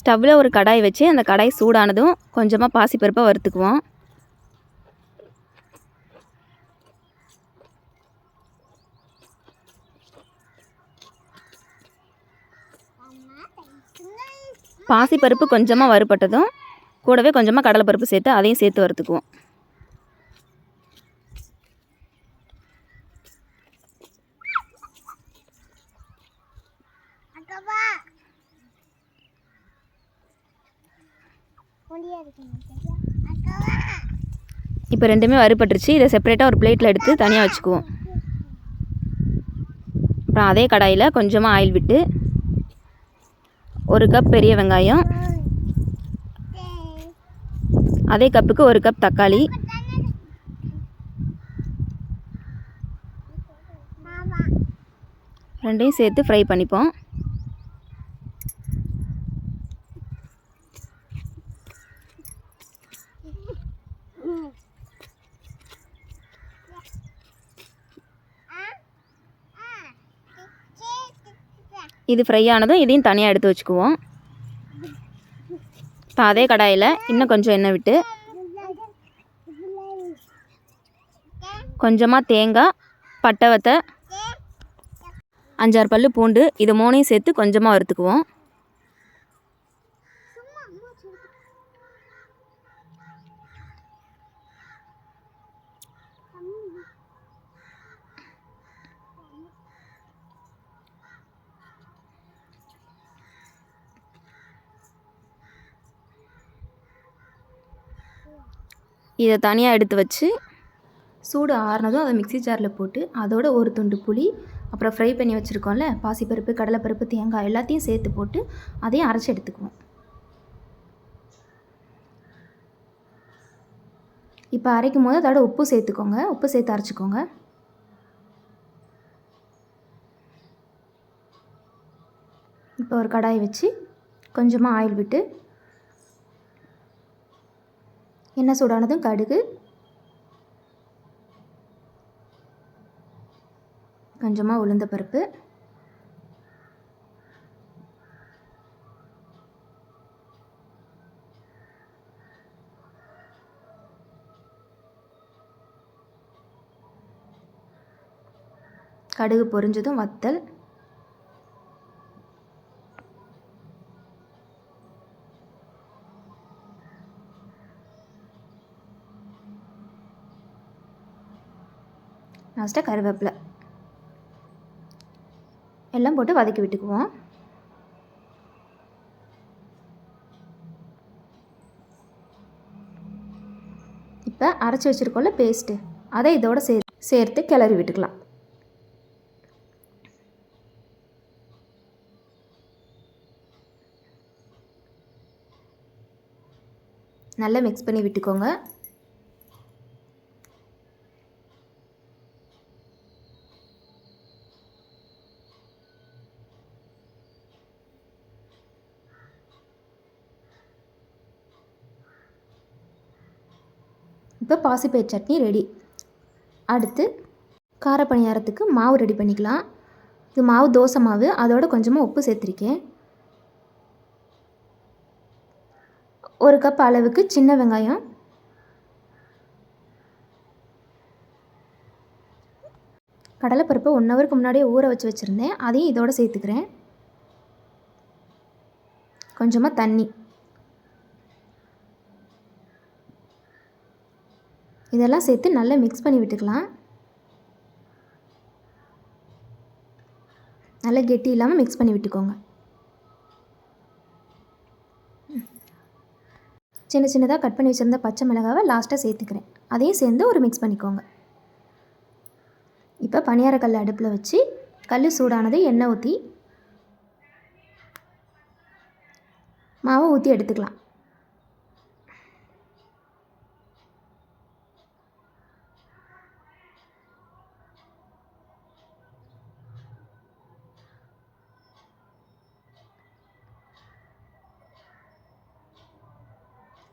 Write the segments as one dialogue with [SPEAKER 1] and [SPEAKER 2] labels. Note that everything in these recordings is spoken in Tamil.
[SPEAKER 1] ஸ்டவ்வில் ஒரு கடாய் வச்சு அந்த கடாய் சூடானதும் கொஞ்சமாக பாசிப்பருப்பை வறுத்துக்குவோம். பாசிப்பருப்பு கொஞ்சமாக வறுபட்டதும் கூடவே கொஞ்சமாக கடலைப்பருப்பு சேர்த்து அதையும் சேர்த்து வறுத்துக்குவோம். இப்போ ரெண்டுமே வறுபட்டுருச்சு. இதை செப்பரேட்டாக ஒரு பிளேட்டில் எடுத்து தனியாக வச்சுக்குவோம். அப்புறம் அதே கடாயில் கொஞ்சமாக ஆயில் விட்டு ஒரு கப் பெரிய வெங்காயம் அதே கப்புக்கு ஒரு கப் தக்காளி. ரெண்டையும் சேர்த்து ஃப்ரை பண்ணிப்போம். இது ஃப்ரை ஆனதும் இதையும் தனியாக எடுத்து வச்சுக்குவோம். இப்போ அதே கடாயில் இன்னும் கொஞ்சம் எண்ணெய் விட்டு கொஞ்சமாக தேங்காய் பட்டவத்தை அஞ்சாறு பல்லு பூண்டு இது மூணையும் சேர்த்து கொஞ்சமாக வறுத்துக்குவோம். இதை தனியாக எடுத்து வச்சு சூடு ஆறுனதும் அதை மிக்ஸி ஜாரில் போட்டு அதோட ஒரு துண்டு புளி அப்புறம் ஃப்ரை பண்ணி வச்சுருக்கோம்ல பாசிப்பருப்பு கடலைப்பருப்பு தேங்காய் எல்லாத்தையும் சேர்த்து போட்டு அதையும் அரைச்சி எடுத்துக்குவோம். இப்போ அரைக்கும் போது அதோட உப்பு சேர்த்துக்கோங்க. உப்பு சேர்த்து அரைச்சிக்கோங்க. இப்போ ஒரு கடாய் வச்சு கொஞ்சமாக ஆயில் விட்டு எண்ணெய் சூடானதும் கடுகு. கொஞ்சமாக உளுந்த பருப்பு. கடுகு பொரிஞ்சதும் வத்தல். லாஸ்ட்டாக கருவேப்பிலை. எல்லாம் போட்டு வதக்கி விட்டுக்குவோம். இப்போ அரைச்சி வச்சுருக்கோம்ல பேஸ்ட்டு அதை இதோட சே சேர்த்து கிளறி விட்டுக்கலாம். நல்லா மிக்ஸ் பண்ணி விட்டுக்கோங்க. இப்போ பாசிப்பயிர் சட்னி ரெடி. அடுத்து கார பணியாரத்துக்கு மாவு ரெடி பண்ணிக்கலாம். இது மாவு தோசை மாவு அதோட கொஞ்சமாக உப்பு சேர்த்துருக்கேன். ஒரு கப் அளவுக்கு சின்ன வெங்காயம். கடலைப்பருப்பு ஒன் ஹவருக்கு முன்னாடியே ஊற வச்சு வச்சுருந்தேன். அதையும் இதோட சேர்த்துக்கிறேன். கொஞ்சமாக தண்ணி. இதெல்லாம் சேர்த்து நல்லா மிக்ஸ் பண்ணி விட்டுக்கலாம். நல்லா கெட்டி இல்லாமல் மிக்ஸ் பண்ணி விட்டுக்கோங்க. சின்ன சின்னதாக கட் பண்ணி வச்சுருந்த பச்சை மிளகாவை லாஸ்ட்டாக சேர்த்துக்கிறேன். அதையும் சேர்ந்து ஒரு மிக்ஸ் பண்ணிக்கோங்க. இப்போ பணியார கல் அடுப்பில் வச்சு கல் சூடானது எண்ணெய் ஊற்றி மாவை ஊற்றி எடுத்துக்கலாம்.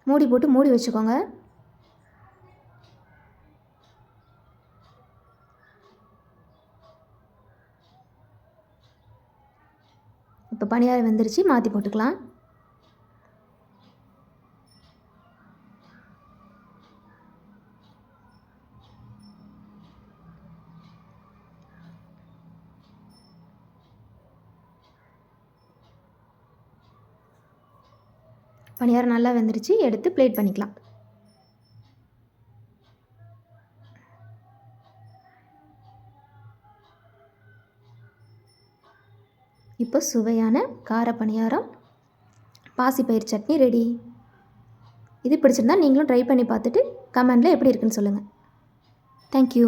[SPEAKER 1] மூடி போட்டு மூடி வச்சுக்கோங்க. இப்போ பணியாரம் வெந்துருச்சு மாற்றி போட்டுக்கலாம். பணியாரம் நல்லா வெந்துருச்சு எடுத்து பிளேட் பண்ணிக்கலாம். இப்போ சுவையான கார பணியாரம். பாசிப்பயிர் சட்னி ரெடி இது பிடிச்சிருந்தா நீங்களும் ட்ரை பண்ணி பார்த்துட்டு கமெண்டில் எப்படி இருக்குன்னு சொல்லுங்கள் தேங்க்யூ